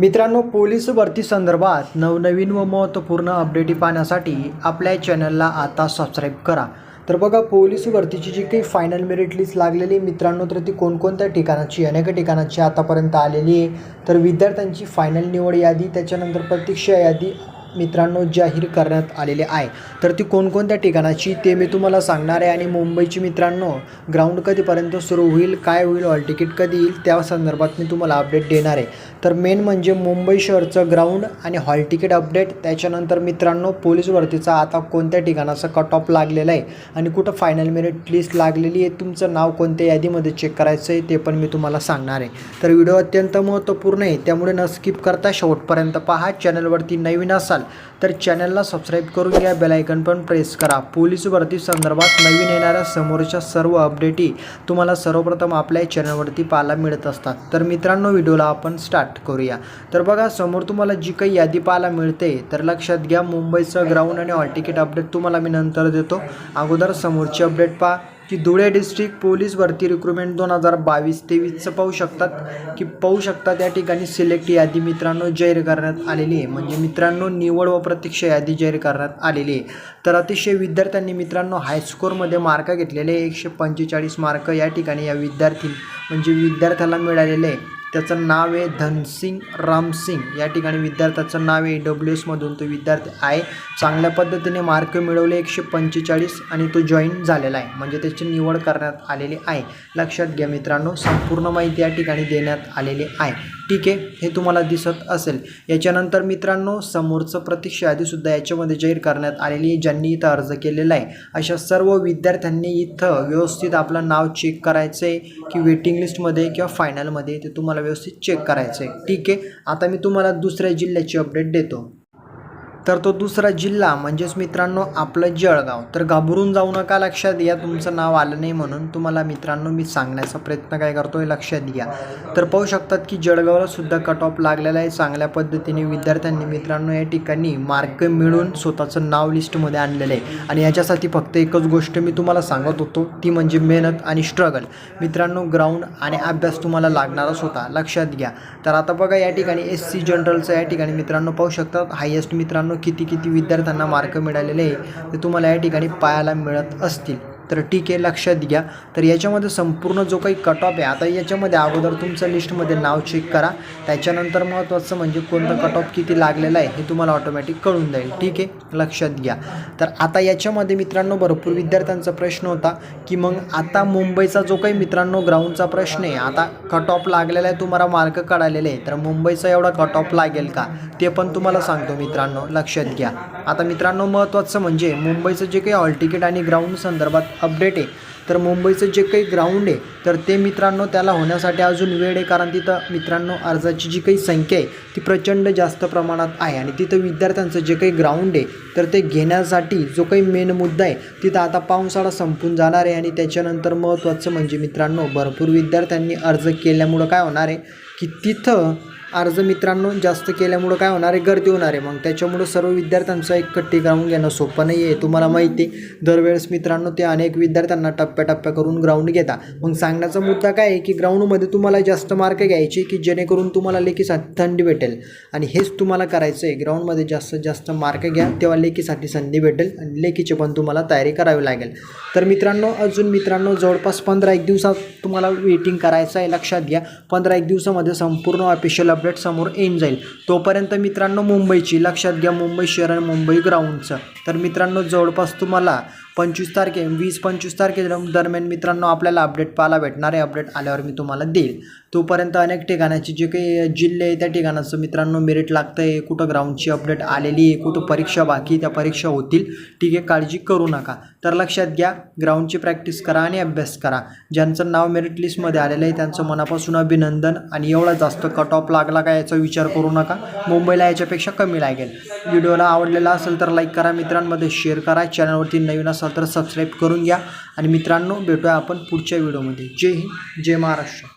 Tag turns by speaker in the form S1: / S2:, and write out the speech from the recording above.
S1: मित्रांनो पोलीस भरती संदर्भात नवनवीन व महत्त्वपूर्ण अपडेटी पाहण्यासाठी आपल्या चॅनलला आता सबस्क्राईब करा. तर बघा पोलीस भरतीची जी काही फायनल मेरिट लिस्ट लागलेली आहे मित्रांनो तर ती कोणकोणत्या ठिकाणाची अनेक ठिकाणाची आतापर्यंत आलेली आहे. तर विद्यार्थ्यांची फायनल निवड यादी त्याच्यानंतर प्रतीक्षा यादी मित्रांनो जाहीर करण्यात आलेली आहे. तर ती कोणकोणत्या ठिकाणाची ते मी तुम्हाला सांगणार आहे. आणि मुंबईची मित्रांनो ग्राउंड कधीपर्यंत सुरू होईल काय होईल हॉल तिकीट कधी येईल त्या संदर्भात मी तुम्हाला अपडेट देणार आहे. तर मेन म्हणजे मुंबई शहरचं ग्राउंड आणि हॉल तिकीट अपडेट त्याच्यानंतर मित्रांनो पोलीस भरतीचा आता कोणत्या ठिकाणाचा कट ऑफ लागलेला आहे आणि कुठं फायनल मेरिट लिस्ट लागलेली आहे तुमचं नाव कोणत्या यादीमध्ये चेक करायचं आहे ते पण मी तुम्हाला सांगणार आहे. तर व्हिडिओ अत्यंत महत्त्वपूर्ण आहे त्यामुळे न स्किप करता शेवटपर्यंत पहा. चॅनलवरती नवीन असाल तर चॅनलला सबस्क्राईब करून घ्या. बेलायकन पण प्रेस करा. पोलीस भरती संदर्भात नवीन येणाऱ्या समोरच्या सर्व अपडेटी तुम्हाला सर्वप्रथम आपल्या चॅनलवरती पाहायला मिळत असतात. तर मित्रांनो व्हिडिओला आपण स्टार्ट करूया. तर बघा समोर तुम्हाला जी काही यादी पाहायला मिळते तर लक्षात घ्या मुंबईचं ग्राउंड आणि हॉल तिकीट अपडेट तुम्हाला मी नंतर देतो. अगोदर समोरची अपडेट पहा की धुळे डिस्ट्रिक्ट पोलीस भरती रिक्रुटमेंट दोन हजार बावीस तेवीसचं पाहू शकतात की पाहू शकतात या ठिकाणी सिलेक्ट यादी मित्रांनो जाहीर करण्यात आलेली आहे. म्हणजे मित्रांनो निवड व प्रतीक्षा यादी जाहीर करण्यात आलेली आहे. तर अतिशय विद्यार्थ्यांनी मित्रांनो हायस्कोरमध्ये मार्क घेतलेले एकशे पंचेचाळीस मार्क या ठिकाणी या विद्यार्थी म्हणजे विद्यार्थ्याला मिळालेले आहे. त्याचं नाव आहे धनसिंग रामसिंग. या ठिकाणी विद्यार्थ्याचं नाव आहे डब्ल्यू एसमधून तो विद्यार्थी आहे. चांगल्या पद्धतीने मार्क मिळवले एकशे पंचेचाळीस आणि तो जॉईन झालेला आहे. म्हणजे त्याची निवड करण्यात आलेली आहे. लक्षात घ्या मित्रांनो संपूर्ण माहिती या ठिकाणी देण्यात आलेली आहे. ठीक आहे हे तुम्हाला दिसत असेल. याच्यानंतर मित्रांनो समोरचं प्रतीक्षा यादीसुद्धा याच्यामध्ये जाहीर करण्यात आलेली आहे ज्यांनी इथं अर्ज केलेला आहे. अशा सर्व विद्यार्थ्यांनी इथं व्यवस्थित आपलं नाव चेक करायचं आहे की वेटिंग लिस्टमध्ये किंवा फायनलमध्ये ते तुम्हाला व्यवस्थित चेक करायचं आहे ठीक आहे आता मी तुम्हाला दुसऱ्या जिल्ह्याची अपडेट देतो. तर तो दुसरा जिल्हा म्हणजेच मित्रांनो आपलं जळगाव. तर घाबरून जाऊ नका लक्षात घ्या तुमचं नाव आलं नाही म्हणून. तुम्हाला मित्रांनो मी सांगण्याचा प्रयत्न काय करतोय लक्षात घ्या. तर पाहू शकतात की जळगावला सुद्धा कट ऑफ लागलेला आहे. चांगल्या पद्धतीने विद्यार्थ्यांनी मित्रांनो या ठिकाणी मार्क मिळून स्वतःचं नाव लिस्टमध्ये आणलेलं आहे. आणि याच्यासाठी फक्त एकच गोष्ट मी तुम्हाला सांगत होतो ती म्हणजे मेहनत आणि स्ट्रगल मित्रांनो ग्राउंड आणि अभ्यास तुम्हाला लागणारच होता लक्षात घ्या. तर आता बघा या ठिकाणी एस सी जनरलचं या ठिकाणी मित्रांनो पाहू शकतात. हायेस्ट मित्रांनो किती किती विद्यार्थ्यांना मार्क मिळालेले आहे ते तुम्हाला या ठिकाणी पाहायला मिळत असतील. तर ठीक आहे लक्षात घ्या. तर याच्यामध्ये संपूर्ण जो काही कट ऑफ आहे आता याच्यामध्ये अगोदर तुमचं लिस्टमध्ये नाव चेक करा. त्याच्यानंतर महत्त्वाचं म्हणजे कोणतं कट ऑफ किती लागलेलं आहे हे तुम्हाला ऑटोमॅटिक कळून जाईल. ठीक आहे? लक्षात घ्या. तर आता याच्यामध्ये मित्रांनो भरपूर विद्यार्थ्यांचा प्रश्न होता की मग आता मुंबईचा जो काही मित्रांनो ग्राउंडचा प्रश्न आहे आता कट ऑफ लागलेला आहे तुम्हाला मार्क कळालेले आहे तर मुंबईचा एवढा कट ऑफ लागेल का? ते पण तुम्हाला सांगतो मित्रांनो लक्षात घ्या. आता मित्रांनो महत्त्वाचं म्हणजे मुंबईचं जे काही हॉल तिकीट आणि ग्राउंड संदर्भात अपडेट आहे. तर मुंबईचं जे काही ग्राउंड आहे तर ते मित्रांनो त्याला होण्यासाठी अजून वेळ आहे कारण तिथं मित्रांनो अर्जाची जी काही संख्या आहे ती प्रचंड जास्त प्रमाणात आहे. आणि तिथं विद्यार्थ्यांचं जे काही ग्राउंड आहे तर ते घेण्यासाठी जो काही मेन मुद्दा आहे तिथं आता पावसाळा संपून जाणार आहे. आणि त्याच्यानंतर महत्त्वाचं म्हणजे मित्रांनो भरपूर विद्यार्थ्यांनी अर्ज केल्यामुळं काय होणार आहे की तिथं अर्ज मित्रांनो जास्त केल्यामुळं काय होणार आहे? गर्दी होणार आहे. मग त्याच्यामुळं सर्व विद्यार्थ्यांचं एक ग्राउंड घेणं सोपं नाही आहे तुम्हाला माहिती आहे. दरवेळेस मित्रांनो ते अनेक विद्यार्थ्यांना टप्प्याटप्प्या करून ग्राउंड घेता. मग सांगण्याचा मुद्दा काय आहे की ग्राउंडमध्ये तुम्हाला जास्त मार्क घ्यायचे की जेणेकरून तुम्हाला लेखीसाठी थंडी भेटेल. आणि हेच तुम्हाला करायचं आहे. ग्राउंडमध्ये जास्तीत जास्त मार्क घ्या तेव्हा लेखीसाठी संधी भेटेल आणि लेखीची पण तुम्हाला तयारी करावी लागेल. तर मित्रांनो अजून मित्रांनो जवळपास पंधरा एक दिवसात तुम्हाला वेटिंग करायचं आहे. लक्षात घ्या. पंधरा एक दिवसामध्ये संपूर्ण ऑफिशियल अपडेट समोर येऊन जाईल. तोपर्यंत मित्रांनो मुंबईची लक्षात घ्या मुंबई शहर आणि मुंबई ग्राउंडचं तर मित्रांनो जवळपास तुम्हाला पंचवीस तारखे वीस पंचवीस तारखे दरम्यान मित्रांनो आपल्याला अपडेट पाहायला भेटणार आहे. अपडेट आल्यावर मी तुम्हाला देईल. तोपर्यंत अनेक ठिकाणाचे जे काही जिल्हे आहे त्या ठिकाणाचं मित्रांनो मेरिट लागतं आहे कुठं ग्राउंडची अपडेट आलेली आहे कुठं परीक्षा बाकी त्या परीक्षा होतील. ठीक आहे काळजी करू नका. तर लक्षात घ्या ग्राउंडची प्रॅक्टिस करा आणि अभ्यास करा. ज्यांचं नाव मेरिट लिस्टमध्ये आलेलं आहे त्यांचं मनापासून अभिनंदन. आणि एवढा जास्त कट ऑफ लागला का याचा विचार करू नका. मुंबईला याच्यापेक्षा कमी लागेल. व्हिडिओला आवडलेला असेल तर लाईक करा. मित्रांमध्ये शेअर करा. चॅनलवरती नवीन असाल तर सबस्क्राईब करून घ्या. आणि मित्रांनो भेटूया आपण पुढच्या व्हिडिओमध्ये जय हिंद जय महाराष्ट्र.